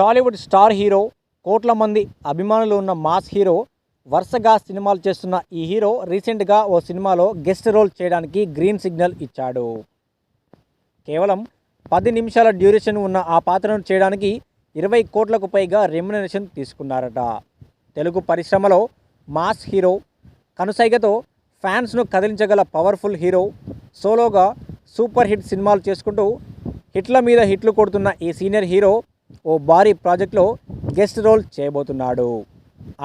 Tollywood star hero కోట్ల మంది అభిమానులు ఉన్న మాస్ హీరో వరుసగా సినిమాలు చేస్తున్న ఈ హీరో రీసెంట్గా ఓ సినిమాలో గెస్ట్ రోల్ చేయడానికి గ్రీన్ సిగ్నల్ ఇచ్చాడు. కేవలం పది నిమిషాల డ్యూరేషన్ ఉన్న ఆ పాత్రను చేయడానికి ఇరవై కోట్లకు పైగా రెమ్యునరేషన్ తీసుకున్నారట. తెలుగు పరిశ్రమలో మాస్ హీరో కనుసైగతో ఫ్యాన్స్ను కదిలించగల పవర్ఫుల్ హీరో సోలోగా సూపర్ హిట్ సినిమాలు చేసుకుంటూ హిట్ల మీద హిట్లు కొడుతున్న ఈ సీనియర్ హీరో ఓ భారీ ప్రాజెక్ట్లో గెస్ట్ రోల్ చేయబోతున్నాడు.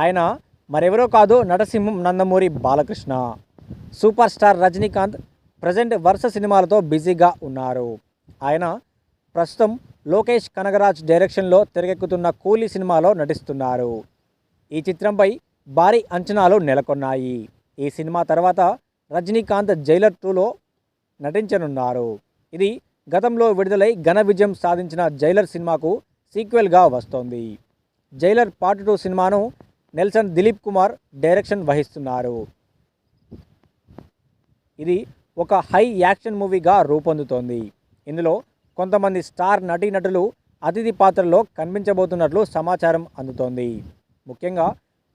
ఆయన మరెవరో కాదు నటసింహం Nandamuri Balakrishna. Super star Rajinikanth present వరుస సినిమాలతో బిజీగా ఉన్నారు. ఆయన ప్రస్తుతం లోకేష్ కనగరాజ్ డైరెక్షన్లో తెరకెక్కుతున్న కూలీ సినిమాలో నటిస్తున్నారు. ఈ చిత్రంపై భారీ అంచనాలు నెలకొన్నాయి. ఈ సినిమా తర్వాత రజనీకాంత్ జైలర్ టూలో నటించనున్నారు. ఇది గతంలో విడుదలై ఘన విజయం సాధించిన జైలర్ సినిమాకు సీక్వెల్గా వస్తోంది. జైలర్ పార్ట్ టూ సినిమాను నెల్సన్ దిలీప్ కుమార్ డైరెక్షన్ వహిస్తున్నారు. ఇది ఒక హై యాక్షన్ మూవీగా రూపొందుతోంది. ఇందులో కొంతమంది స్టార్ నటీనటులు అతిథి పాత్రలో కనిపించబోతున్నట్లు సమాచారం అందుతోంది. ముఖ్యంగా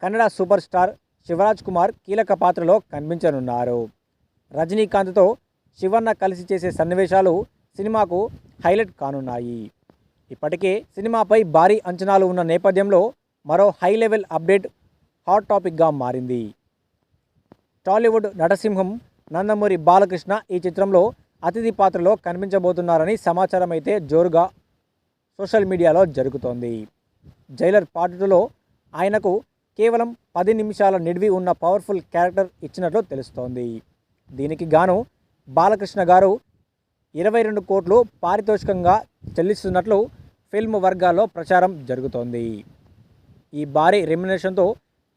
కన్నడ సూపర్ స్టార్ శివరాజ్ కుమార్ కీలక పాత్రలో కనిపించనున్నారు. రజనీకాంత్తో శివన్న కలిసి చేసే సన్నివేశాలు సినిమాకు హైలైట్ కానున్నాయి. ఇప్పటికే సినిమాపై భారీ అంచనాలు ఉన్న నేపథ్యంలో మరో హై లెవెల్ అప్డేట్ హాట్ టాపిక్గా మారింది. టాలీవుడ్ నటసింహం నందమూరి బాలకృష్ణ ఈ చిత్రంలో అతిథి పాత్రలో కనిపించబోతున్నారని సమాచారం అయితే జోరుగా సోషల్ మీడియాలో జరుగుతోంది. జైలర్ పార్ట్ టూలో ఆయనకు కేవలం పది నిమిషాల నిడివి ఉన్న పవర్ఫుల్ క్యారెక్టర్ ఇచ్చినట్లు తెలుస్తోంది. దీనికి గాను బాలకృష్ణ గారు ఇరవై రెండు కోట్లు పారితోషికంగా చెల్లిస్తున్నట్లు ఫిల్మ్ వర్గాల్లో ప్రచారం జరుగుతోంది. ఈ భారీ రెమ్యునేషన్తో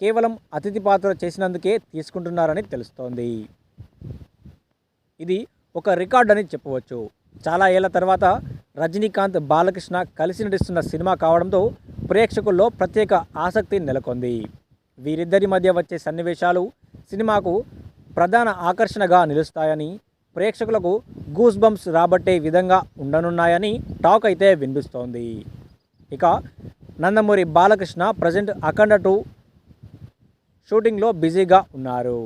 కేవలం అతిథి పాత్ర చేసినందుకే తీసుకుంటున్నారని తెలుస్తోంది. ఇది ఒక రికార్డ్ అని చెప్పవచ్చు. చాలా ఏళ్ళ తర్వాత రజనీకాంత్ బాలకృష్ణ కలిసి నటిస్తున్న సినిమా కావడంతో ప్రేక్షకుల్లో ప్రత్యేక ఆసక్తి నెలకొంది. వీరిద్దరి మధ్య వచ్చే సన్నివేశాలు సినిమాకు ప్రధాన ఆకర్షణగా నిలుస్తాయని ప్రేక్షకులకు గూస్ బంప్స్ రాబట్టే విధంగా ఉండనున్నాయని టాక్ అయితే వినిపిస్తోంది. ఇక నందమూరి బాలకృష్ణ ప్రజెంట్ అఖండ టూ షూటింగ్లో బిజీగా ఉన్నారు.